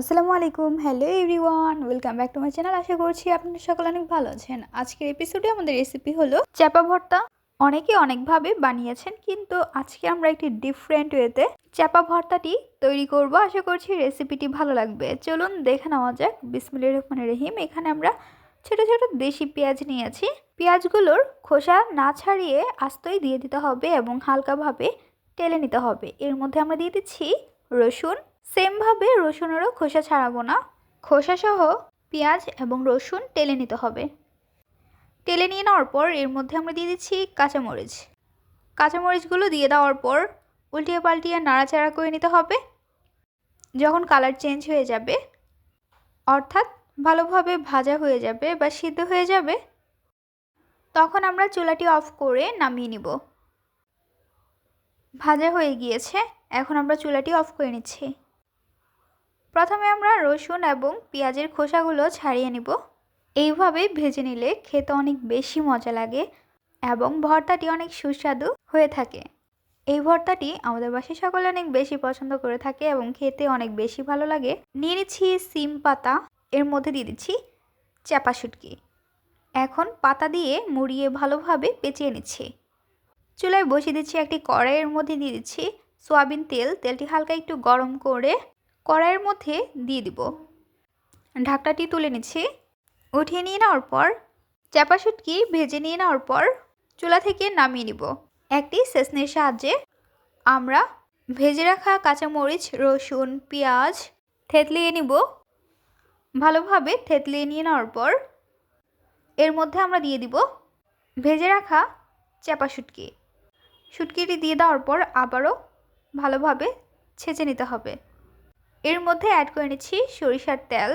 আসসালামু আলাইকুম hello everyone welcome back to my channel আশা করছি আপনারা সকলে অনেক ভালো আছেন। আজকের এপিসোডে আমাদের রেসিপি হলো চাপা ভর্তা। অনেকে অনেকভাবে বানিয়েছেন, কিন্তু আজকে আমরা একটি ডিফারেন্ট ওয়েতে চাপা ভর্তাটি তৈরি করব। আশা করছি রেসিপিটি ভালো লাগবে। চলুন দেখে নেওয়া যাক। বিসমিল্লাহির রহমানির রহিম। এখানে আমরা ছোট ছোট দেশি পেঁয়াজ নিয়েছি। পেঁয়াজগুলোর খোসা না ছাড়িয়ে আস্তই দিয়ে দিতে হবে এবং হালকাভাবে টেলে নিতে হবে। এর মধ্যে আমরা দিয়ে দিচ্ছি রসুন সেমভাবে রসুনেরও খোসা ছাড়াবো না। খোসাসহ পেঁয়াজ এবং রসুন টেলে নিতে হবে। টেলে নিয়ে নেওয়ার পর এর মধ্যে আমরা দিয়ে দিচ্ছি কাঁচামরিচ। কাঁচামরিচগুলো দিয়ে দেওয়ার পর উল্টিয়ে পাল্টিয়ে নাড়াচাড়া করে নিতে হবে। যখন কালার চেঞ্জ হয়ে যাবে, অর্থাৎ ভালোভাবে ভাজা হয়ে যাবে বা সিদ্ধ হয়ে যাবে, তখন আমরা চুলাটি অফ করে নামিয়ে নিব। ভাজা হয়ে গিয়েছে, এখন আমরা চুলাটি অফ করে নিচ্ছি। প্রথমে আমরা রসুন এবং পেঁয়াজের খোসাগুলো ছাড়িয়ে নিব। এইভাবে ভেজে নিলে খেতে অনেক বেশি মজা লাগে এবং ভর্তাটি অনেক সুস্বাদু হয়ে থাকে। এই ভর্তাটি আমাদের বাসায় সকলে অনেক বেশি পছন্দ করে থাকে এবং খেতে অনেক বেশি ভালো লাগে। নিয়ে নিচ্ছি সিম পাতা, এর মধ্যে দিয়ে দিচ্ছি চাপা শুটকি। এখন পাতা দিয়ে মুড়িয়ে ভালোভাবে পেঁচিয়ে নিচ্ছি। চুলায় বসিয়ে দিচ্ছি একটি কড়াইয়ের মধ্যে দিয়ে দিচ্ছি সয়াবিন তেল। তেলটি হালকা একটু গরম করে কড়াইয়ের মধ্যে দিয়ে দিব। ঢাকটাটি তুলে নিচ্ছি। উঠিয়ে নিয়ে নেওয়ার পর, চাপা ভেজে নিয়ে নেওয়ার পর চুলা থেকে নামিয়ে নিব। একটি সেসনের সাহায্যে আমরা ভেজে রাখা কাঁচামরিচ, রসুন, পেঁয়াজ থেতলিয়ে নিব। ভালোভাবে থেতলিয়ে নিয়ে নেওয়ার পর এর মধ্যে আমরা দিয়ে দিব ভেজে রাখা চাপা শুটকি শুটকিটি দিয়ে দেওয়ার পর আবারও ভালোভাবে ছেঁচে নিতে হবে। এর মধ্যে অ্যাড করে নিচ্ছি সরিষার তেল।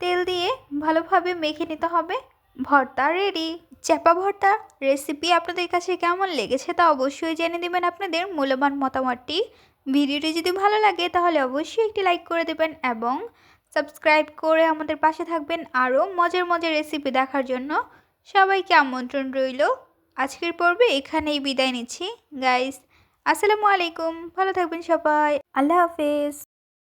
তেল দিয়ে ভালোভাবে মেখে নিতে হবে। ভর্তা রেডি চাপা ভর্তা রেসিপি আপনাদের কাছে কেমন লেগেছে তা অবশ্যই জেনে দেবেন আপনাদের মূল্যবান মতামতটি। ভিডিওটি যদি ভালো লাগে তাহলে অবশ্যই একটি লাইক করে দেবেন এবং সাবস্ক্রাইব করে আমাদের পাশে থাকবেন আরও মজার মজার রেসিপি দেখার জন্য। সবাইকে আমন্ত্রণ রইল। আজকের পর্বে এখানেই বিদায় নিচ্ছি। গাইস আসসালামু আলাইকুম। ভালো থাকবেন সবাই। আল্লাহ হাফেজ।